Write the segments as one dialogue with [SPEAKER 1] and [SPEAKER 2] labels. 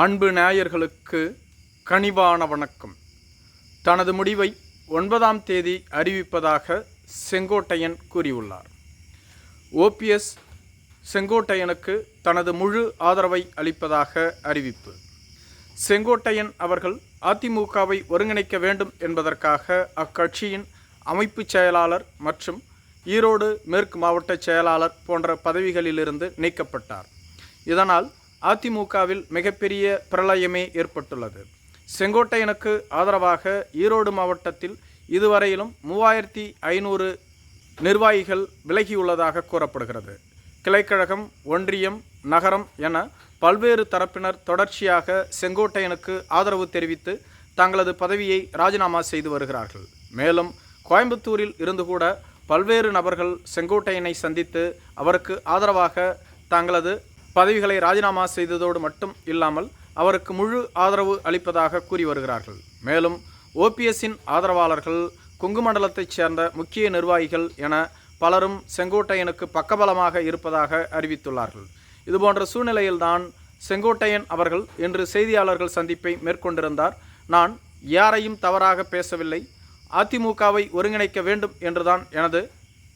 [SPEAKER 1] அன்பு நேயர்களுக்கு கனிவான வணக்கம். தனது முடிவை ஒன்பதாம் தேதி அறிவிப்பதாக செங்கோட்டையன் கூறியுள்ளார். ஓபிஎஸ் செங்கோட்டையனுக்கு தனது முழு ஆதரவை அளிப்பதாக அறிவிப்பு. செங்கோட்டையன் அவர்கள் அதிமுகவை ஒருங்கிணைக்க வேண்டும் என்பதற்காக அக்கட்சியின் அமைப்புச் செயலாளர் மற்றும் ஈரோடு மேற்கு மாவட்ட செயலாளர் போன்ற பதவிகளிலிருந்து நீக்கப்பட்டார். இதனால் அதிமுகவில் மிகப்பெரிய பிரளயமே ஏற்பட்டுள்ளது. செங்கோட்டையனுக்கு ஆதரவாக ஈரோடு மாவட்டத்தில் இதுவரையிலும் மூவாயிரத்தி ஐநூறு நிர்வாகிகள் விலகியுள்ளதாக கூறப்படுகிறது. கிளைக்கழகம் ஒன்றியம் நகரம் என பல்வேறு தரப்பினர் தொடர்ச்சியாக செங்கோட்டையனுக்கு ஆதரவு தெரிவித்து தங்களது பதவியை ராஜினாமா செய்து வருகிறார்கள். மேலும் கோயம்புத்தூரில் இருந்து கூட பல்வேறு நபர்கள் செங்கோட்டையனை சந்தித்து அவருக்கு ஆதரவாக தங்களது பதவிகளை ராஜினாமா செய்ததோடு மட்டும் இல்லாமல் அவருக்கு முழு ஆதரவு அளிப்பதாக கூறி வருகிறார்கள். மேலும் ஓபிஎஸ்ஸின் ஆதரவாளர்கள் கொங்கு மண்டலத்தைச் சேர்ந்த முக்கிய நிர்வாகிகள் என பலரும் செங்கோட்டையனுக்கு பக்கபலமாக இருப்பதாக அறிவித்துள்ளார்கள். இதுபோன்ற சூழ்நிலையில்தான் செங்கோட்டையன் அவர்கள் இன்று செய்தியாளர்கள் சந்திப்பை மேற்கொண்டிருந்தார். நான் யாரையும் தவறாக பேசவில்லை. அதிமுகவை ஒருங்கிணைக்க வேண்டும் என்றுதான் எனது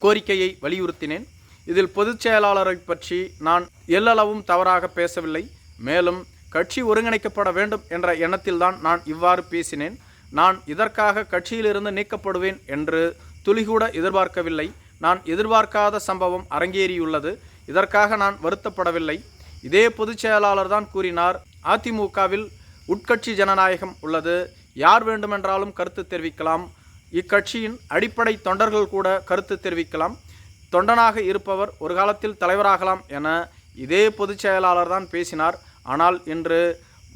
[SPEAKER 1] கோரிக்கையை வலியுறுத்தினேன். இதில் பொதுச் செயலாளரை பற்றி நான் எல்லளவும் தவறாக பேசவில்லை. மேலும் கட்சி ஒருங்கிணைக்கப்பட வேண்டும் என்ற எண்ணத்தில்தான் நான் இவ்வாறு பேசினேன். நான் இதற்காக கட்சியிலிருந்து நீக்கப்படுவேன் என்று துளிகூட எதிர்பார்க்கவில்லை. நான் எதிர்பார்க்காத சம்பவம் அரங்கேறியுள்ளது. இதற்காக நான் வருத்தப்படவில்லை. இதே பொதுச் செயலாளர் தான் கூறினார் அதிமுகவில் உட்கட்சி ஜனநாயகம் உள்ளது. யார் வேண்டுமென்றாலும் கருத்து தெரிவிக்கலாம். இக்கட்சியின் அடிப்படை தொண்டர்கள் கூட கருத்து தெரிவிக்கலாம். தொண்டனாக இருப்பவர் ஒரு காலத்தில் தலைவராகலாம் என இதே பொதுச் செயலாளர் தான் பேசினார். ஆனால் இன்று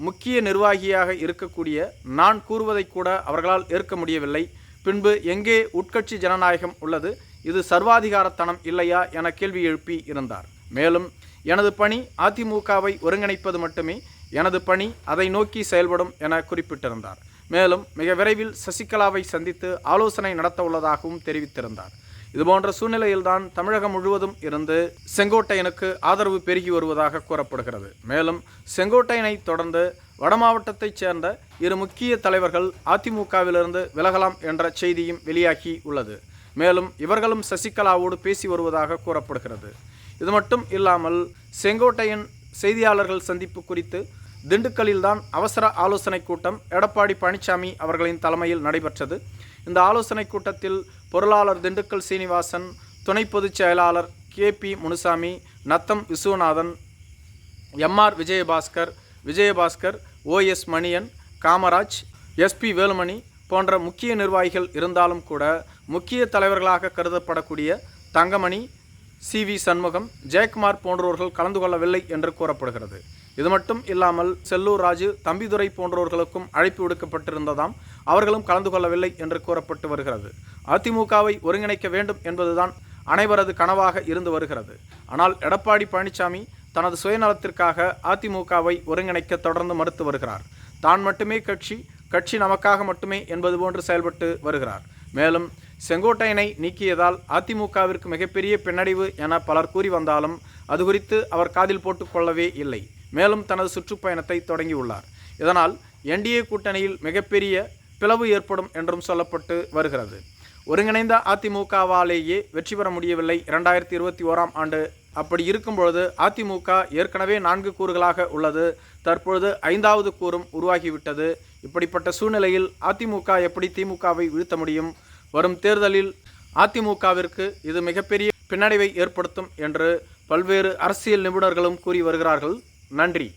[SPEAKER 1] முக்கிய நிர்வாகியாக இருக்கக்கூடிய நான் கூறுவதை கூட அவர்களால் ஏற்க முடியவில்லை. பின்பு எங்கே உட்கட்சி ஜனநாயகம் உள்ளது? இது சர்வாதிகாரத்தனம் இல்லையா என கேள்வி எழுப்பி இருந்தார். மேலும் எனது பணி அதிமுகவை ஒருங்கிணைப்பது மட்டுமே எனது பணி அதை நோக்கி செயல்படும் என குறிப்பிட்டிருந்தார். மேலும் மிக விரைவில் சசிகலாவை சந்தித்து ஆலோசனை நடத்த உள்ளதாகவும் தெரிவித்திருந்தார். இதுபோன்ற சூழ்நிலையில்தான் தமிழகம் முழுவதும் இருந்து செங்கோட்டையனுக்கு ஆதரவு பெருகி வருவதாக கூறப்படுகிறது. மேலும் செங்கோட்டையனை தொடர்ந்து வடமாவட்டத்தைச் சேர்ந்த இரு முக்கிய தலைவர்கள் அதிமுகவிலிருந்து விலகலாம் என்ற செய்தியும் வெளியாகி உள்ளது. மேலும் இவர்களும் சசிகலாவோடு பேசி வருவதாக கூறப்படுகிறது. இது மட்டும் இல்லாமல் செங்கோட்டையன் செய்தியாளர்கள் சந்திப்பு குறித்து திண்டுக்கல்லில்தான் அவசர ஆலோசனை கூட்டம் எடப்பாடி பழனிசாமி அவர்களின் தலைமையில் நடைபெற்றது. இந்த ஆலோசனை கூட்டத்தில் பொருளாளர் திண்டுக்கல் சீனிவாசன் துணை பொதுச் செயலாளர் K P Munusamy Natham Viswanathan M R Vijayabaskar Vijayabaskar O S Maniyan Kamaraj S P Velumani போன்ற முக்கிய நிர்வாகிகள் இருந்தாலும் கூட முக்கிய தலைவர்களாக கருதப்படக்கூடிய தங்கமணி சி வி சண்முகம் ஜெயக்குமார் போன்றவர்கள் கலந்து கொள்ளவில்லை என்று கூறப்படுகிறது. இது மட்டும் இல்லாமல் செல்லூர் ராஜு தம்பிதுரை போன்றவர்களுக்கும் அழைப்பு விடுக்கப்பட்டிருந்ததாம். அவர்களும் கலந்து கொள்ளவில்லை என்று கூறப்பட்டு வருகிறது. அதிமுகவை ஒருங்கிணைக்க வேண்டும் என்பதுதான் அனைவரது கனவாக இருந்து வருகிறது. ஆனால் எடப்பாடி பழனிசாமி தனது சுயநலத்திற்காக அதிமுகவை ஒருங்கிணைக்க தொடர்ந்து மறுத்து வருகிறார். தான் மட்டுமே கட்சி கட்சி நமக்காக மட்டுமே என்பது போன்று செயல்பட்டு வருகிறார். மேலும் செங்கோட்டையனை நீக்கியதால் அதிமுகவிற்கு மிகப்பெரிய பின்னடைவு என பலர் கூறி வந்தாலும் அது குறித்து அவர் காதில் போட்டுக்கொள்ளவே இல்லை. மேலும் தனது சுற்றுப்பயணத்தை தொடங்கியுள்ளார். இதனால் என்டிஏ கூட்டணியில் மிகப்பெரிய பிளவு ஏற்படும் என்றும் சொல்லப்பட்டு வருகிறது. ஒருங்கிணைந்த அதிமுகவாலேயே வெற்றி பெற முடியவில்லை. இரண்டாயிரத்தி இருபத்தி ஓராம் ஆண்டு அப்படி இருக்கும் பொழுது அதிமுக ஏற்கனவே நான்கு கூறுகளாக உள்ளது. தற்பொழுது ஐந்தாவது கூறும் உருவாகிவிட்டது. இப்படிப்பட்ட சூழ்நிலையில் அதிமுக எப்படி திமுகவை வீழ்த்த முடியும்? வரும் தேர்தலில் அதிமுகவிற்கு இது மிகப்பெரிய பின்னடைவை ஏற்படுத்தும் என்று பல்வேறு அரசியல் நிபுணர்களும் கூறி வருகிறார்கள். நன்றி.